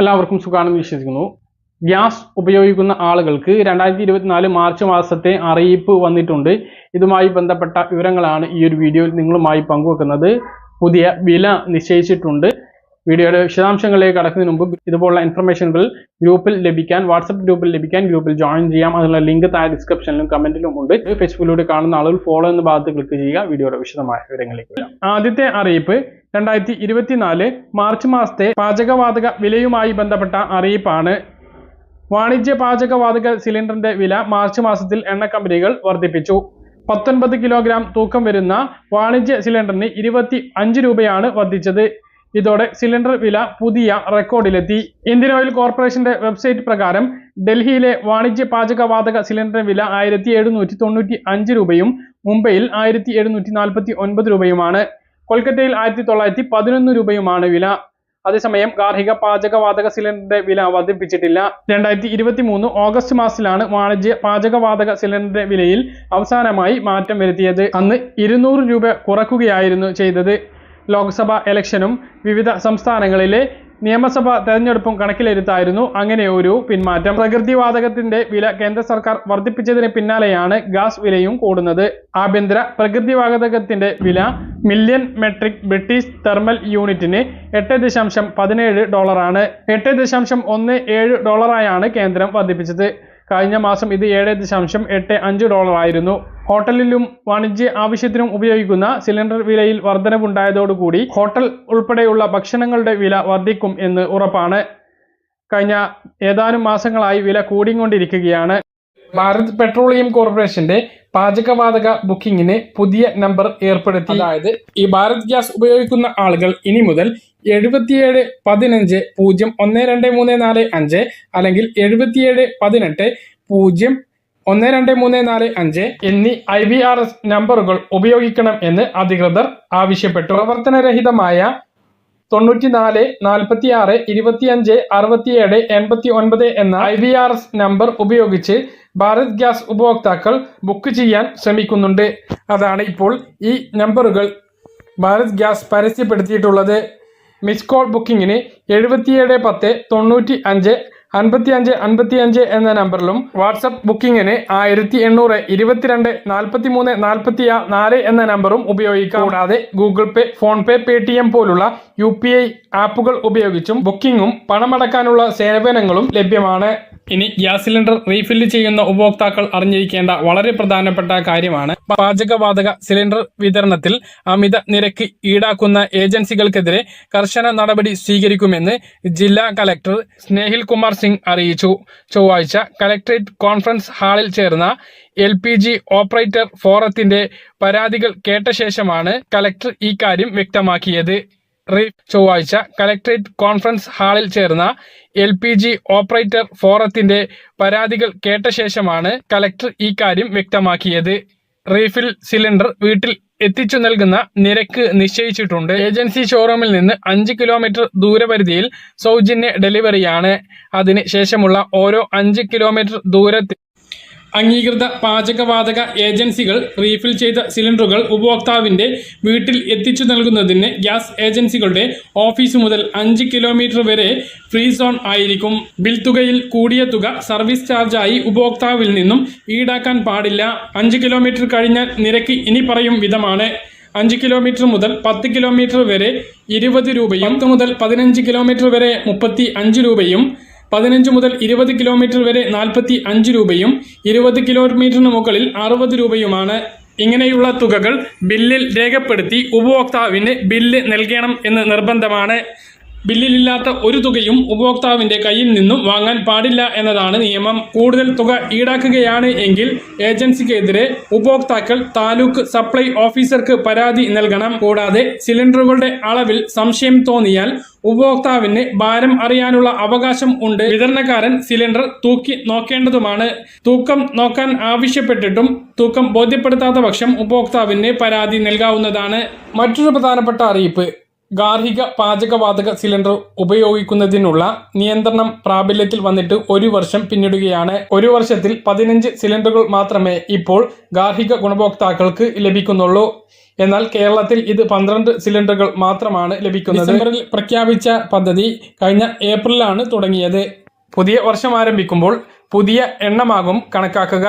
എല്ലാവർക്കും സുഖാണെന്ന് വിശ്വസിക്കുന്നു. ഗ്യാസ് ഉപയോഗിക്കുന്ന ആളുകൾക്ക് രണ്ടായിരത്തി ഇരുപത്തിനാല് മാർച്ച് മാസത്തെ അറിയിപ്പ് വന്നിട്ടുണ്ട്. ഇതുമായി ബന്ധപ്പെട്ട വിവരങ്ങളാണ് ഈ ഒരു വീഡിയോയിൽ നിങ്ങളുമായി പങ്കുവെക്കുന്നത്. പുതിയ വില നിശ്ചയിച്ചിട്ടുണ്ട്. വീഡിയോയുടെ വിശദാംശങ്ങളിലേക്ക് കടക്കുന്നതിന് മുമ്പ് ഇതുപോലുള്ള ഇൻഫർമേഷനുകൾ ഗ്രൂപ്പിൽ ലഭിക്കാൻ വാട്സപ്പ് ഗ്രൂപ്പിൽ ലഭിക്കാൻ ഗ്രൂപ്പിൽ ജോയിൻ ചെയ്യാം. അതിനുള്ള ലിങ്ക് താഴെ ഡിസ്ക്രിപ്ഷനിലും കമന്റിലും ഉണ്ട്. ഫേസ്ബുക്കിലൂടെ കാണുന്ന ആളുകൾ ഫോളോ എന്ന ഭാഗത്ത് ക്ലിക്ക് ചെയ്യുക. വീഡിയോയുടെ വിശദമായ വിവരങ്ങളിലേക്ക് വരാം. ആദ്യത്തെ അറിയിപ്പ് രണ്ടായിരത്തി ഇരുപത്തിനാല് മാർച്ച് മാസത്തെ പാചകവാതക വിലയുമായി ബന്ധപ്പെട്ട അറിയിപ്പാണ്. വാണിജ്യ പാചകവാതക സിലിണ്ടറിന്റെ വില മാർച്ച് മാസത്തിൽ എണ്ണ കമ്പനികൾ വർദ്ധിപ്പിച്ചു. പത്തൊൻപത് കിലോഗ്രാം തൂക്കം വരുന്ന വാണിജ്യ സിലിണ്ടറിന് ഇരുപത്തി അഞ്ച് രൂപയാണ് വർദ്ധിച്ചത്. ഇതോടെ സിലിണ്ടർ വില പുതിയ റെക്കോർഡിലെത്തി. ഇന്ത്യൻ ഓയിൽ കോർപ്പറേഷന്റെ വെബ്സൈറ്റ് പ്രകാരം ഡൽഹിയിലെ വാണിജ്യ പാചകവാതക സിലിണ്ടർ വില ആയിരത്തി രൂപയും മുംബൈയിൽ ആയിരത്തി രൂപയുമാണ്. കൊൽക്കത്തയിൽ ആയിരത്തി തൊള്ളായിരത്തി പതിനൊന്ന് രൂപയുമാണ് വില. അതേസമയം ഗാർഹിക പാചകവാതക സിലിണ്ടറിന്റെ വില വർദ്ധിപ്പിച്ചിട്ടില്ല. രണ്ടായിരത്തി ഇരുപത്തി മൂന്ന് ഓഗസ്റ്റ് മാസത്തിലാണ് വാണിജ്യ പാചകവാതക സിലിണ്ടറിന്റെ വിലയിൽ അവസാനമായി മാറ്റം വരുത്തിയത്. അന്ന് ഇരുന്നൂറ് രൂപ കുറക്കുകയായിരുന്നു ചെയ്തത്. ലോക്സഭാ ഇലക്ഷനും വിവിധ സംസ്ഥാനങ്ങളിലെ നിയമസഭാ തെരഞ്ഞെടുപ്പും കണക്കിലെടുത്തായിരുന്നു അങ്ങനെ ഒരു പിന്മാറ്റം. പ്രകൃതിവാതകത്തിന്റെ വില കേന്ദ്ര സർക്കാർ വർദ്ധിപ്പിച്ചതിന് പിന്നാലെയാണ് ഗ്യാസ് വിലയും കൂടുന്നത്. ആഭ്യന്തര പ്രകൃതിവാതകത്തിന്റെ വില മില്യൺ മെട്രിക് ബ്രിട്ടീഷ് തെർമൽ യൂണിറ്റിന് എട്ട് ദശാംശം പതിനേഴ് ഡോളറാണ്. എട്ട് ദശാംശം ഒന്ന് ഏഴ് ഡോളറായാണ് കേന്ദ്രം വർദ്ധിപ്പിച്ചത്. കഴിഞ്ഞ മാസം ഇത് ഏഴ് ദശാംശം എട്ട് അഞ്ച് ഡോളറായിരുന്നു. ഹോട്ടലിലും വാണിജ്യ ആവശ്യത്തിനും ഉപയോഗിക്കുന്ന സിലിണ്ടർ വിലയിൽ വർധനവുണ്ടായതോടുകൂടി ഹോട്ടൽ ഉൾപ്പെടെയുള്ള ഭക്ഷണങ്ങളുടെ വില വർദ്ധിക്കും എന്ന് ഉറപ്പാണ്. കഴിഞ്ഞ ഏതാനും മാസങ്ങളായി വില കൂടിക്കൊണ്ടിരിക്കുകയാണ്. ഭാരത് പെട്രോളിയം കോർപ്പറേഷന്റെ പാചകവാതക ബുക്കിംഗിന് പുതിയ നമ്പർ ഏർപ്പെടുത്തി. അതായത് ഈ ഭാരത് ഗ്യാസ് ഉപയോഗിക്കുന്ന ആളുകൾ ഇനി മുതൽ എഴുപത്തിയേഴ് പതിനഞ്ച് പൂജ്യം ഒന്ന് രണ്ട് മൂന്ന് നാല് അഞ്ച് അല്ലെങ്കിൽ എഴുപത്തിയേഴ് പതിനെട്ട് പൂജ്യം ഒന്ന് രണ്ട് മൂന്ന് നാല് അഞ്ച് എന്നീ ഐ വി ആർ എസ് നമ്പറുകൾ ഉപയോഗിക്കണം എന്ന് അധികൃതർ ആവശ്യപ്പെട്ടു. പ്രവർത്തനരഹിതമായ തൊണ്ണൂറ്റിനാല് നാൽപ്പത്തി ആറ് ഇരുപത്തിയഞ്ച് അറുപത്തിയേഴ് എൺപത്തി ഒൻപത് എന്ന I V R S number ഉപയോഗിച്ച് ഭാരത് ഗ്യാസ് ഉപഭോക്താക്കൾ ബുക്ക് ചെയ്യാൻ ശ്രമിക്കുന്നുണ്ട്. അതാണ് ഇപ്പോൾ ഈ നമ്പറുകൾ ഭാരത് ഗ്യാസ് പരസ്യപ്പെടുത്തിയിട്ടുള്ളത്. മിസ് കോൾ ബുക്കിങ്ങിന് എഴുപത്തിയേഴ് പത്ത് തൊണ്ണൂറ്റി അഞ്ച് അൻപത്തി അഞ്ച് അൻപത്തി അഞ്ച് എന്ന നമ്പറിലും വാട്സപ്പ് ബുക്കിങ്ങിന് ആയിരത്തി എണ്ണൂറ് ഇരുപത്തിരണ്ട് നാൽപ്പത്തി മൂന്ന് നാൽപ്പത്തി നാല് എന്ന നമ്പറും ഉപയോഗിക്കാം. കൂടാതെ ഗൂഗിൾ പേ PhonePe Paytm പോലുള്ള യു പി ഐ ആപ്പുകൾ ഉപയോഗിച്ചും ബുക്കിങ്ങും പണമടക്കാനുള്ള സേവനങ്ങളും ലഭ്യമാണ്. ഇനി ഗ്യാസ് സിലിണ്ടർ റീഫില്ല് ചെയ്യുന്ന ഉപഭോക്താക്കൾ അറിഞ്ഞിരിക്കേണ്ട വളരെ പ്രധാനപ്പെട്ട കാര്യമാണ്. പാചകവാതക സിലിണ്ടർ വിതരണത്തിൽ അമിത നിരക്ക് ഈടാക്കുന്ന ഏജൻസികൾക്കെതിരെ കർശന നടപടി സ്വീകരിക്കുമെന്ന് ജില്ലാ കലക്ടർ സ്നേഹിൽ കുമാർ സിംഗ് അറിയിച്ചു. ചൊവ്വാഴ്ച കലക്ടറേറ്റ് കോൺഫറൻസ് ഹാളിൽ ചേർന്ന എൽ പി ജി ഓപ്പറേറ്റർ ഫോറത്തിന്റെ പരാതികൾ കേട്ട ശേഷമാണ് കലക്ടർ ഇക്കാര്യം വ്യക്തമാക്കിയത്. റീ ചൊവ്വാഴ്ച കലക്ട്രേറ്റ് കോൺഫറൻസ് ഹാളിൽ ചേർന്ന എൽ പി ജി ഓപ്പറേറ്റർ ഫോറത്തിന്റെ പരാതികൾ കേട്ട ശേഷമാണ് കലക്ടർ ഇക്കാര്യം വ്യക്തമാക്കിയത്. റീഫിൽ സിലിണ്ടർ വീട്ടിൽ എത്തിച്ചു നൽകുന്ന നിരക്ക് നിശ്ചയിച്ചിട്ടുണ്ട്. ഏജൻസി ഷോറൂമിൽ നിന്ന് അഞ്ച് കിലോമീറ്റർ ദൂരപരിധിയിൽ സൗജന്യ ഡെലിവറിയാണ്. അതിന് ശേഷമുള്ള ഓരോ അഞ്ച് കിലോമീറ്റർ ദൂരത്തിൽ അംഗീകൃത പാചകവാതക ഏജൻസികൾ റീഫിൽ ചെയ്ത സിലിണ്ടറുകൾ ഉപഭോക്താവിന്റെ വീട്ടിൽ എത്തിച്ചു നൽകുന്നതിന് ഗ്യാസ് ഏജൻസികളുടെ ഓഫീസ് മുതൽ അഞ്ച് കിലോമീറ്റർ വരെ ഫ്രീ സോൺ ആയിരിക്കും. ബിൽ തുകയിൽ കൂടിയ തുക സർവീസ് ചാർജായി ഉപഭോക്താവിൽ നിന്നും ഈടാക്കാൻ പാടില്ല. അഞ്ച് കിലോമീറ്റർ കഴിഞ്ഞാൽ നിരക്ക് ഇനി പറയും വിധമാണ്. അഞ്ച് കിലോമീറ്റർ മുതൽ പത്ത് കിലോമീറ്റർ വരെ ഇരുപത് രൂപയും പത്ത് മുതൽ പതിനഞ്ച് കിലോമീറ്റർ വരെ മുപ്പത്തി അഞ്ച് രൂപയും പതിനഞ്ച് മുതൽ ഇരുപത് കിലോമീറ്റർ വരെ നാൽപ്പത്തി അഞ്ച് രൂപയും ഇരുപത് കിലോമീറ്ററിന് മുകളിൽ അറുപത് രൂപയുമാണ്. ഇങ്ങനെയുള്ള തുകകൾ ബില്ലിൽ രേഖപ്പെടുത്തി ഉപഭോക്താവിന് ബില്ല് നൽകണം എന്ന് നിർബന്ധമാണ്. ബില്ലിലില്ലാത്ത ഒരു തുകയും ഉപഭോക്താവിന്റെ കയ്യിൽ നിന്നും വാങ്ങാൻ പാടില്ല എന്നതാണ് നിയമം. കൂടുതൽ തുക ഈടാക്കുകയാണ് എങ്കിൽ ഏജൻസിക്കെതിരെ ഉപഭോക്താക്കൾ താലൂക്ക് സപ്ലൈ ഓഫീസർക്ക് പരാതി നൽകണം. കൂടാതെ സിലിണ്ടറുകളുടെ അളവിൽ സംശയം തോന്നിയാൽ ഉപഭോക്താവിന് ഭാരം അറിയാനുള്ള അവകാശം ഉണ്ട്. വിതരണക്കാരൻ സിലിണ്ടർ തൂക്കി നോക്കേണ്ടതുമാണ്. തൂക്കം നോക്കാൻ ആവശ്യപ്പെട്ടിട്ടും തൂക്കം ബോധ്യപ്പെടുത്താത്ത പക്ഷം ഉപഭോക്താവിന് പരാതി നൽകാവുന്നതാണ്. മറ്റൊരു പ്രധാനപ്പെട്ട അറിയിപ്പ്. ഗാർഹിക പാചകവാതക സിലിണ്ടർ ഉപയോഗിക്കുന്നതിനുള്ള നിയന്ത്രണം പ്രാബല്യത്തിൽ വന്നിട്ട് ഒരു വർഷം പിന്നിടുകയാണ്. ഒരു വർഷത്തിൽ പതിനഞ്ച് സിലിണ്ടറുകൾ മാത്രമേ ഇപ്പോൾ ഗാർഹിക ഗുണഭോക്താക്കൾക്ക് ലഭിക്കുന്നുള്ളൂ. എന്നാൽ കേരളത്തിൽ ഇത് പന്ത്രണ്ട് സിലിണ്ടറുകൾ മാത്രമാണ് ലഭിക്കുന്നത്. ഡിസംബറിൽ പ്രഖ്യാപിച്ച പദ്ധതി കഴിഞ്ഞ ഏപ്രിലാണ് തുടങ്ങിയത്. പുതിയ വർഷം ആരംഭിക്കുമ്പോൾ പുതിയ എണ്ണമാകും കണക്കാക്കുക.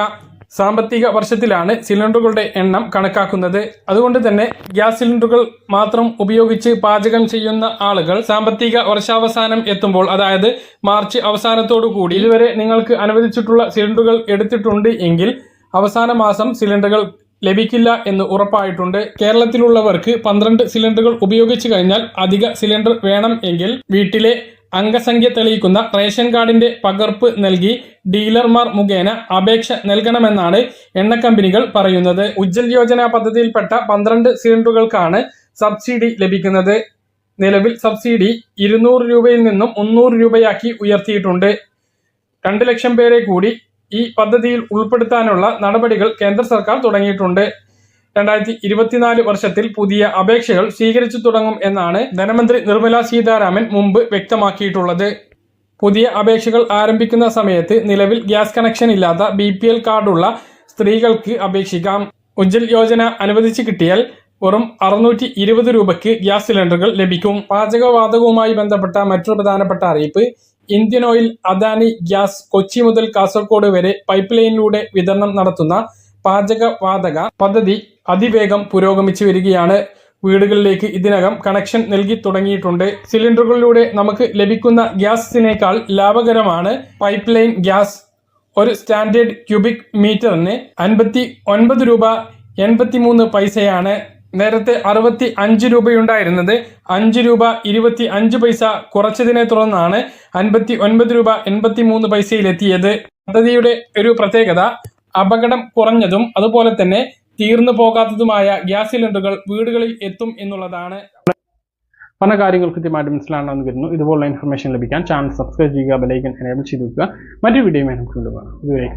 സാമ്പത്തിക വർഷത്തിലാണ് സിലിണ്ടറുകളുടെ എണ്ണം കണക്കാക്കുന്നത്. അതുകൊണ്ട് തന്നെ ഗ്യാസ് സിലിണ്ടറുകൾ മാത്രം ഉപയോഗിച്ച് പാചകം ചെയ്യുന്ന ആളുകൾ സാമ്പത്തിക വർഷാവസാനം എത്തുമ്പോൾ അതായത് മാർച്ച് അവസാനത്തോടു കൂടി ഇതുവരെ നിങ്ങൾക്ക് അനുവദിച്ചിട്ടുള്ള സിലിണ്ടറുകൾ എടുത്തിട്ടുണ്ട് എങ്കിൽ അവസാന മാസം സിലിണ്ടറുകൾ ലഭിക്കില്ല എന്ന് ഉറപ്പായിട്ടുണ്ട്. കേരളത്തിലുള്ളവർക്ക് പന്ത്രണ്ട് സിലിണ്ടറുകൾ ഉപയോഗിച്ചു കഴിഞ്ഞാൽ അധിക സിലിണ്ടർ വേണം എങ്കിൽ വീട്ടിലെ അംഗസംഖ്യ തെളിയിക്കുന്ന റേഷൻ കാർഡിന്റെ പകർപ്പ് നൽകി ഡീലർമാർ മുഖേന അപേക്ഷ നൽകണമെന്നാണ് എണ്ണ കമ്പനികൾ പറയുന്നത്. ഉജ്ജൽ യോജന പദ്ധതിയിൽപ്പെട്ട പന്ത്രണ്ട് സിലിണ്ടറുകൾക്കാണ് സബ്സിഡി ലഭിക്കുന്നത്. നിലവിൽ സബ്സിഡി ഇരുന്നൂറ് രൂപയിൽ നിന്നും മുന്നൂറ് രൂപയാക്കി ഉയർത്തിയിട്ടുണ്ട്. രണ്ട് ലക്ഷം പേരെ കൂടി ഈ പദ്ധതിയിൽ ഉൾപ്പെടുത്താനുള്ള നടപടികൾ കേന്ദ്ര സർക്കാർ തുടങ്ങിയിട്ടുണ്ട്. രണ്ടായിരത്തി ഇരുപത്തിനാല് വർഷത്തിൽ പുതിയ അപേക്ഷകൾ സ്വീകരിച്ചു തുടങ്ങും എന്നാണ് ധനമന്ത്രി നിർമ്മല സീതാരാമൻ മുമ്പ് വ്യക്തമാക്കിയിട്ടുള്ളത്. പുതിയ അപേക്ഷകൾ ആരംഭിക്കുന്ന സമയത്ത് നിലവിൽ ഗ്യാസ് കണക്ഷൻ ഇല്ലാത്ത ബി പി എൽ കാർഡുള്ള സ്ത്രീകൾക്ക് അപേക്ഷിക്കാം. ഉജ്ജൽ യോജന അനുവദിച്ചു കിട്ടിയാൽ വെറും അറുന്നൂറ്റി ഇരുപത് രൂപയ്ക്ക് ഗ്യാസ് സിലിണ്ടറുകൾ ലഭിക്കും. പാചകവാതകവുമായി ബന്ധപ്പെട്ട മറ്റൊരു പ്രധാനപ്പെട്ട അറിയിപ്പ് Indian oil Adani gas Kochi മുതൽ കാസർഗോഡ് വരെ പൈപ്പ് ലൈനിലൂടെ വിതരണം നടത്തുന്ന പാചകവാതക പദ്ധതി അതിവേഗം പുരോഗമിച്ചു വരികയാണ്. വീടുകളിലേക്ക് ഇതിനകം കണക്ഷൻ നൽകി തുടങ്ങിയിട്ടുണ്ട്. സിലിണ്ടറുകളിലൂടെ നമുക്ക് ലഭിക്കുന്ന ഗ്യാസിനേക്കാൾ ലാഭകരമാണ് പൈപ്പ് ലൈൻ ഗ്യാസ്. ഒരു സ്റ്റാൻഡേർഡ് ക്യൂബിക് മീറ്ററിന് അൻപത്തി ഒൻപത് രൂപ എൺപത്തി മൂന്ന് പൈസയാണ്. നേരത്തെ അറുപത്തി അഞ്ച് രൂപയുണ്ടായിരുന്നത്. അഞ്ച് രൂപ ഇരുപത്തി അഞ്ച് പൈസ കുറച്ചതിനെ തുടർന്നാണ് അൻപത്തി ഒൻപത് രൂപ എൺപത്തി മൂന്ന് പൈസയിലെത്തിയത്. പദ്ധതിയുടെ ഒരു പ്രത്യേകത അപകടം കുറഞ്ഞതും അതുപോലെ തന്നെ തീർന്നു പോകാത്തതുമായ ഗ്യാസ് സിലിണ്ടറുകൾ വീടുകളിൽ എത്തും എന്നുള്ളതാണ്. പറഞ്ഞ കാര്യങ്ങൾ കൃത്യമായിട്ട് മനസ്സിലാണെന്ന് വരുന്നു ഇതുപോലുള്ള ഇൻഫർമേഷൻ ലഭിക്കാൻ ചാനൽ സബ്സ്ക്രൈബ് ചെയ്യുക ബെലൈക്കൻ എനേബിൾ ചെയ്ത് വെക്കുക. മറ്റൊരു വീഡിയോയുമായി നമുക്ക് കൊണ്ടുപോകാം ഇതുവരെ.